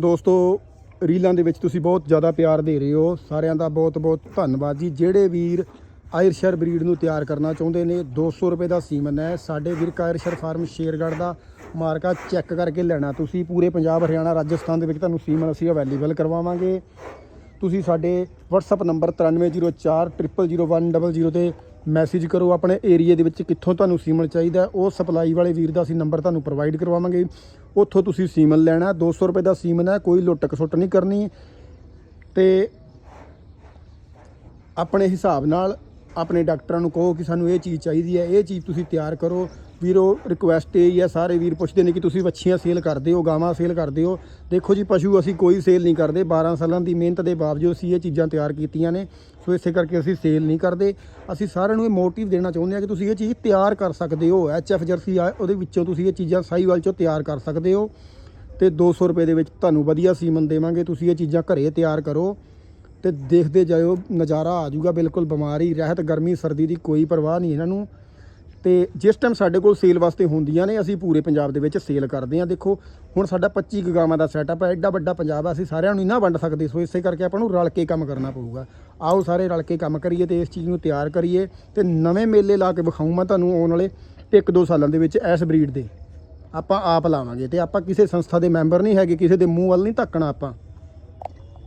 ਦੋਸਤੋ, ਰੀਲਾਂ ਦੇ ਵਿੱਚ ਤੁਸੀਂ ਬਹੁਤ ਜ਼ਿਆਦਾ ਪਿਆਰ ਦੇ ਰਹੇ ਹੋ। ਸਾਰਿਆਂ ਦਾ ਬਹੁਤ ਬਹੁਤ ਧੰਨਵਾਦ ਜੀ। ਜਿਹੜੇ ਵੀਰ ਆਇਰਸ਼ਰ ਬਰੀਡ ਨੂੰ ਤਿਆਰ ਕਰਨਾ ਚਾਹੁੰਦੇ ਨੇ 200 ਰੁਪਏ ਦਾ ਸੀਮਨ ਹੈ। ਸਾਡੇ ਵੀਰ ਆਇਰਸ਼ਰ ਫਾਰਮ ਸ਼ੇਰਗੜ੍ਹ ਦਾ ਮਾਰਕਾ ਚੈੱਕ ਕਰਕੇ ਲੈਣਾ। ਤੁਸੀਂ ਪੂਰੇ ਪੰਜਾਬ, ਹਰਿਆਣਾ, ਰਾਜਸਥਾਨ ਦੇ ਵਿੱਚ ਤੁਹਾਨੂੰ ਸੀਮਨ ਅਸੀਂ ਅਵੇਲੇਬਲ ਕਰਵਾਵਾਂਗੇ। ਤੁਸੀਂ ਸਾਡੇ WhatsApp ਨੰਬਰ 9304000100 ਤੇ ਮੈਸੇਜ ਕਰੋ ਆਪਣੇ ਏਰੀਆ ਦੇ ਵਿੱਚ ਕਿੱਥੋਂ ਤੁਹਾਨੂੰ ਸੀਮਨ ਚਾਹੀਦਾ ਉਹ ਸਪਲਾਈ ਵਾਲੇ ਵੀਰ ਦਾ ਅਸੀਂ ਨੰਬਰ ਤੁਹਾਨੂੰ ਪ੍ਰੋਵਾਈਡ ਕਰਵਾਵਾਂਗੇ। ਉੱਥੋਂ ਤੁਸੀਂ ਸੀਮਨ ਲੈਣਾ ਹੈ। 200 ਰੁਪਏ ਦਾ ਸੀਮਨ ਹੈ, ਕੋਈ ਲੁੱਟ ਖਸੁੱਟ ਨਹੀਂ ਕਰਨੀ ਤੇ ਆਪਣੇ ਹਿਸਾਬ ਨਾਲ ਆਪਣੇ ਡਾਕਟਰਾਂ ਨੂੰ ਕਹੋ ਕਿ ਸਾਨੂੰ ਇਹ ਚੀਜ਼ ਚਾਹੀਦੀ ਹੈ, ਇਹ ਚੀਜ਼ ਤੁਸੀਂ ਤਿਆਰ ਕਰੋ ਵੀਰੋ ਰਿਕੁਐਸਟ ਇਹ ਹੀ ਹੈ, ਸਾਰੇ ਵੀਰ ਪੁੱਛਦੇ ਨੇ ਕਿ ਤੁਸੀਂ ਵੱਛੀਆਂ ਸੇਲ ਕਰਦੇ ਹੋ, ਗਾਵਾਂ ਸੇਲ ਕਰਦੇ ਹੋ। ਦੇਖੋ ਜੀ, ਪਸ਼ੂ ਅਸੀਂ ਕੋਈ ਸੇਲ ਨਹੀਂ ਕਰਦੇ। 12 ਸਾਲਾਂ ਦੀ ਮਿਹਨਤ ਦੇ ਬਾਵਜੂਦ ਅਸੀਂ ਇਹ ਚੀਜ਼ਾਂ ਤਿਆਰ ਕੀਤੀਆਂ ਨੇ, ਸੋ ਇਸੇ ਕਰਕੇ ਅਸੀਂ ਸੇਲ ਨਹੀਂ ਕਰਦੇ। ਅਸੀਂ ਸਾਰਿਆਂ ਨੂੰ ਇਹ ਮੋਟਿਵ ਦੇਣਾ ਚਾਹੁੰਦੇ ਹਾਂ ਕਿ ਤੁਸੀਂ ਇਹ ਚੀਜ਼ ਤਿਆਰ ਕਰ ਸਕਦੇ ਹੋ। ਐਚਐਫ ਜਰਸੀ ਆ, ਉਹਦੇ ਵਿੱਚੋਂ ਤੁਸੀਂ ਇਹ ਚੀਜ਼ਾਂ ਸਾਈਵਾਲ ਚੋਂ ਤਿਆਰ ਕਰ ਸਕਦੇ ਹੋ। ਤੇ 200 ਰੁਪਏ ਦੇ ਵਿੱਚ ਤੁਹਾਨੂੰ ਵਧੀਆ ਸੀਮਨ ਦੇਵਾਂਗੇ। ਤੁਸੀਂ ਇਹ ਚੀਜ਼ਾਂ ਘਰੇ ਤਿਆਰ ਕਰੋ ਤੇ ਦੇਖਦੇ ਜਾਇਓ, ਨਜ਼ਾਰਾ ਆ ਜਾਊਗਾ ਬਿਲਕੁਲ ਬਿਮਾਰੀ, ਰਹਿਤ, ਗਰਮੀ, ਸਰਦੀ ਦੀ ਕੋਈ ਪਰਵਾਹ ਨਹੀਂ ਇਹਨਾਂ ਨੂੰ। ਤੇ ਜਿਸ ਟਾਈਮ ਸਾਡੇ ਕੋਲ ਸੇਲ ਵਾਸਤੇ ਹੁੰਦੀਆਂ ਨੇ, ਅਸੀਂ ਪੂਰੇ ਪੰਜਾਬ ਦੇ ਵਿੱਚ ਸੇਲ ਕਰਦੇ ਹਾਂ। ਦੇਖੋ, ਹੁਣ ਸਾਡਾ 25 ਕੁ ਗਾਵਾਂ ਦਾ ਸੈਟਅਪ ਹੈ, ਐਡਾ ਵੱਡਾ ਪੰਜਾਬ ਹੈ ਅਸੀਂ ਸਾਰਿਆਂ ਨੂੰ ਨਹੀਂ ਨਾ ਵੰਡ ਸਕਦੇ, ਸੋ ਇਸੇ ਕਰਕੇ ਆਪਾਂ ਨੂੰ ਰਲ ਕੇ ਕੰਮ ਕਰਨਾ ਪਊਗਾ। ਆਓ ਸਾਰੇ ਰਲ ਕੇ ਕੰਮ ਕਰੀਏ ਤੇ ਇਸ ਚੀਜ਼ ਨੂੰ ਤਿਆਰ ਕਰੀਏ ਤੇ ਨਵੇਂ ਮੇਲੇ ਲਾ ਕੇ ਵਿਖਾਊਂ ਮੈਂ ਤੁਹਾਨੂੰ ਆਉਣ ਵਾਲੇ ਇੱਕ ਦੋ ਸਾਲਾਂ ਦੇ ਵਿੱਚ ਇਸ ਬਰੀਡ ਦੇ। ਆਪਾਂ ਆਪ ਲਾਵਾਂਗੇ ਤੇ ਆਪਾਂ ਕਿਸੇ ਸੰਸਥਾ ਦੇ ਮੈਂਬਰ ਨਹੀਂ ਹੈਗੇ, ਕਿਸੇ ਦੇ ਮੂੰਹ ਵੱਲ ਨਹੀਂ ਧੱਕਣਾ ਆਪਾਂ।